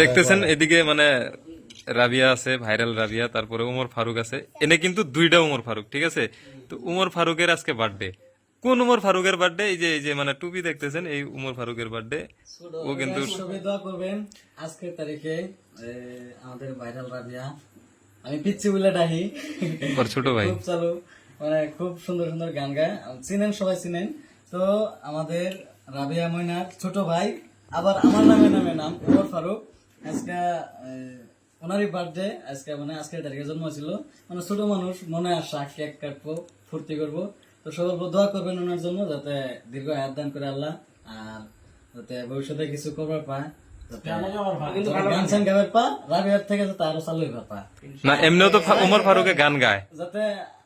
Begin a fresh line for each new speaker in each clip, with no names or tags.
দেখতেছেন এদিকে মানে রাবিয়া আছে ভাইরাল রাবিয়া তারপরে উমর ফারুক আছে। এনে কিন্তু দুইটা উমর ফারুক ঠিক আছে? তো উমর ফারুকের আজকে বার্থডে। কোন উমর ফারুকের বার্থডে? এই যে এই যে মানে টুপি দেখতেছেন এই উমর ফারুকের বার্থডে। ও কিন্তু
সবাই দোয়া করবেন। আজকের তারিখে আমাদের ভাইরাল রাবিয়া। আমি পিচ্ছি বলে ডাহি
ওর ছোট ভাই।
খুব চালু। মানে খুব সুন্দর সুন্দর গান গায়। চিনেন সবাই চিনেন। তো আমাদের রাবিয়া ময়নার ছোট ভাই আবার আমার নামে নামে নাম উমর ফারুক। আজকে ওনারই বার্থডে আজকে মানে আজকের তারিখে জন্ম ছিল। মানে ছোট মানুষ মনে আসা কেক কাটবো ফুর্তি করব। তো সবাই দোয়া করবেন ওনার জন্য যাতে দীর্ঘ আয়াত দান করে আল্লাহ আর যাতে ভবিষ্যতে কিছু করবার পায় গান সান গাবার থেকে যাতে আরও চালু হইবার পায়।
না এমনিও তো উমর ফারুকে গান গায়।
যাতে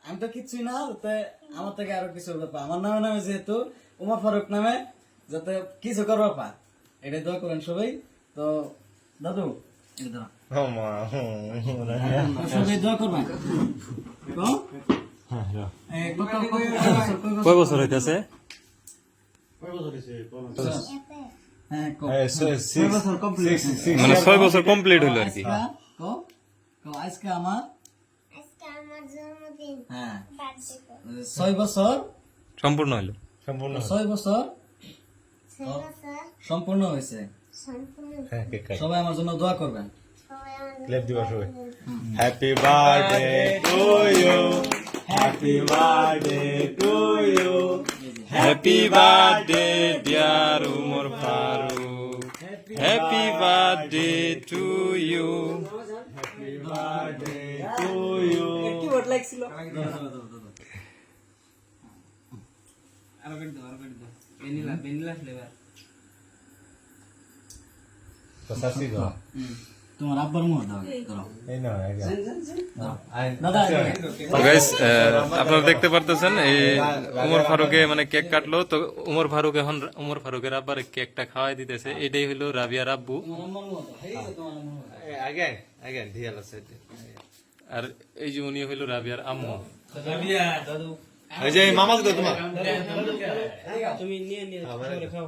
আমি তো কিচ্ছুই না যাতে আমার থেকে আরও কিছু আমার নামে নামে যেহেতু উমর ফারুক নামে যাতে কিছু করবার পা এটাই দোয়া করেন সবাই। তো দাদু এটা দাও।
হুম,
সবাই দোয়া করবেন?
হ্যাঁ?
কয় বছর হইতেছে?
হ্যাঁ,
six-
মানে ছয় বছর কমপ্লিট হলো আর কি।
আজকা, আমার? হ্যাঁ। ছয় বছর
সম্পূর্ণ হলো
সম্পূর্ণ
ছয় বছর
ছয় বছর
সম্পূর্ণ হয়েছে।
হ্যাঁ
সবাই আমার জন্য দোয়া করবেন।
সবাই
ক্লেপ দিবা সবাই। Happy birthday to you happy birthday to you
happy birthday dear Umar Faruk happy birthday to you
happy birthday to you তো সাসি দাও
তোমার আব্বার মুখ দাও
এই না এই
দাদা
তো গাইস আপনারা দেখতে পারতেছেন এই উমর ফারুকে মানে কেক কাটলো তো উমর ফারুক এখন উমর ফারুকের আব্বার কেকটা খাওয়াই দিতেছে এটাই হলো রাবিয়ার আব্বু আর এই যে উনি হইল রাবিয়ার আম্মু
এই যে মামা দাও তোমার তো তো মামা খেলে দাও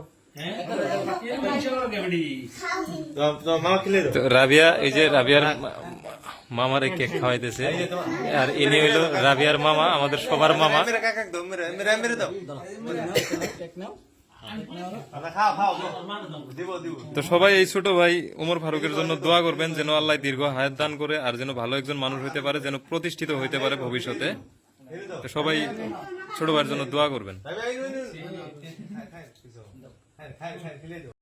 তো রাবিয়া, এই যে রাবিয়ার মামার এই কেক খাওয়াইতেছে। আর ইনি হইল রাবিয়ার মামা, আমাদের সবার মামা। তো সবাই এই ছোট ভাই উমর ফারুকের জন্য দোয়া করবেন যেন আল্লাহ দীর্ঘ হায়াত দান করে আর যেন ভালো একজন মানুষ হইতে পারে, যেন প্রতিষ্ঠিত হইতে পারে ভবিষ্যতে। তো সবাই ছোট ভাইয়ের জন্য দোয়া করবেন।
还有，还有，还有。